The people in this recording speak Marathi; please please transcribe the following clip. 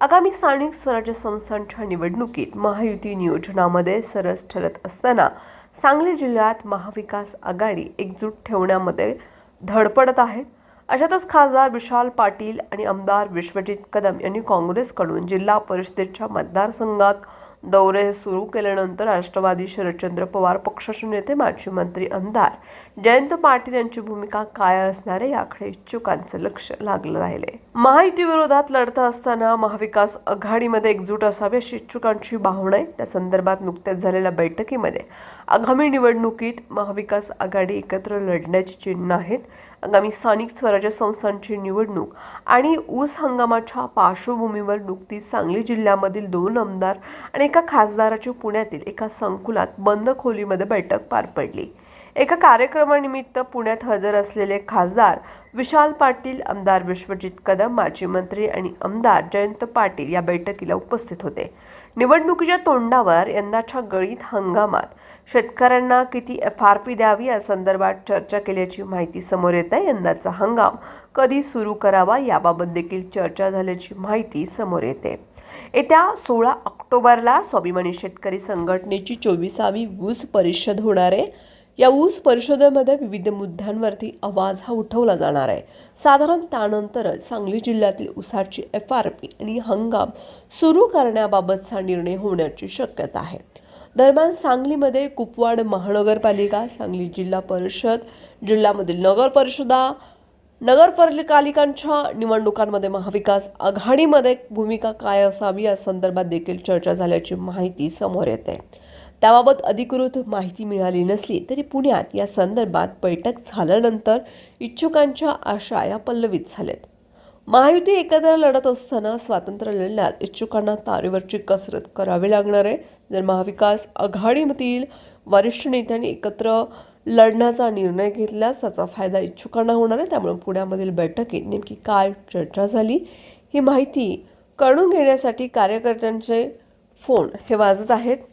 आगामी स्थानिक स्वराज्य संस्थांच्या निवडणुकीत महायुती नियोजनामध्ये सरस ठरत असताना सांगली जिल्ह्यात महाविकास आघाडी एकजूट ठेवण्यामध्ये धडपडत आहे. अशातच खासदार विशाल पाटील आणि आमदार विश्वजित कदम यांनी काँग्रेसकडून जिल्हा परिषदेच्या मतदारसंघात दौरे सुरू केल्यानंतर राष्ट्रवादी शरदचंद्र पवार पक्षाचे नेते माजी मंत्री आमदार जयंत पाटील यांची भूमिका काय असणार आहे याकडे इच्छुकांचं लक्ष लागलं राहिले महायुती विरोधात लढता असताना महाविकास आघाडीमध्ये एकजूट असावी अशी इच्छुकांची भावना आहे. त्या संदर्भात नुकत्याच झालेल्या बैठकीमध्ये आगामी निवडणुकीत महाविकास आघाडी एकत्र लढण्याची चिन्ह आहेत. आगामी स्थानिक स्वराज्य संस्थांची निवडणूक आणि ऊस हंगामाच्या पार्श्वभूमीवर नुकतीच सांगली जिल्ह्यामधील दोन आमदार आणि एका खासदाराची पुण्यातील एका संकुलात बंद खोलीमध्ये बैठक पार पडली. एका कार्यक्रमानिमित्त पुण्यात हजर असलेले खासदार विशाल पाटील आमदार विश्वजित कदम माजी मंत्री आणि आमदार जयंत पाटील या बैठकीला उपस्थित होते. निवडणुकीच्या तोंडावर यंदाच्या गळीत हंगामात शेतकऱ्यांना किती एफ आर पी द्यावी या संदर्भात चर्चा केल्याची माहिती समोर येत आहे. यंदाचा हंगाम कधी सुरू करावा याबाबत देखील चर्चा झाल्याची माहिती समोर येते. येत्या सोळा ऑक्टोबरला स्वाभिमानी शेतकरी संघटनेची चोवीसावी ऊस परिषद होणार आहे. या ऊस परिषदेमध्ये विविध मुद्द्यांवरती आवाज हा उठवला जाणार आहे. साधारण त्यानंतरच सांगली जिल्ह्यातील ऊसाची एफ आर पी आणि हंगाम सुरू करण्याबाबतचा निर्णय होण्याची शक्यता आहे. दरम्यान सांगलीमध्ये कुपवाड महानगरपालिका सांगली जिल्हा परिषद जिल्ह्यामधील नगर परिषदा नगरपालिकांच्या निवडणुकांमध्ये महाविकास आघाडीमध्ये भूमिका काय असावी या संदर्भात देखील चर्चा झाल्याची माहिती समोर येते. त्याबाबत अधिकृत माहिती मिळाली नसली तरी पुण्यात या संदर्भात बैठक झाल्यानंतर इच्छुकांच्या आशा या पल्लवित झाल्यात. महायुती एकत्र लढत असताना स्वातंत्र्य लढण्यात इच्छुकांना तारेवरची कसरत करावी लागणार आहे. जर महाविकास आघाडीमधील वरिष्ठ नेत्यांनी एकत्र लढण्याचा निर्णय घेतल्यास त्याचा फायदा इच्छुकांना होणार आहे. त्यामुळे पुण्यामधील बैठकीत नेमकी काय चर्चा झाली ही माहिती कळून घेण्यासाठी कार्यकर्त्यांचे फोन हे वाजत आहेत.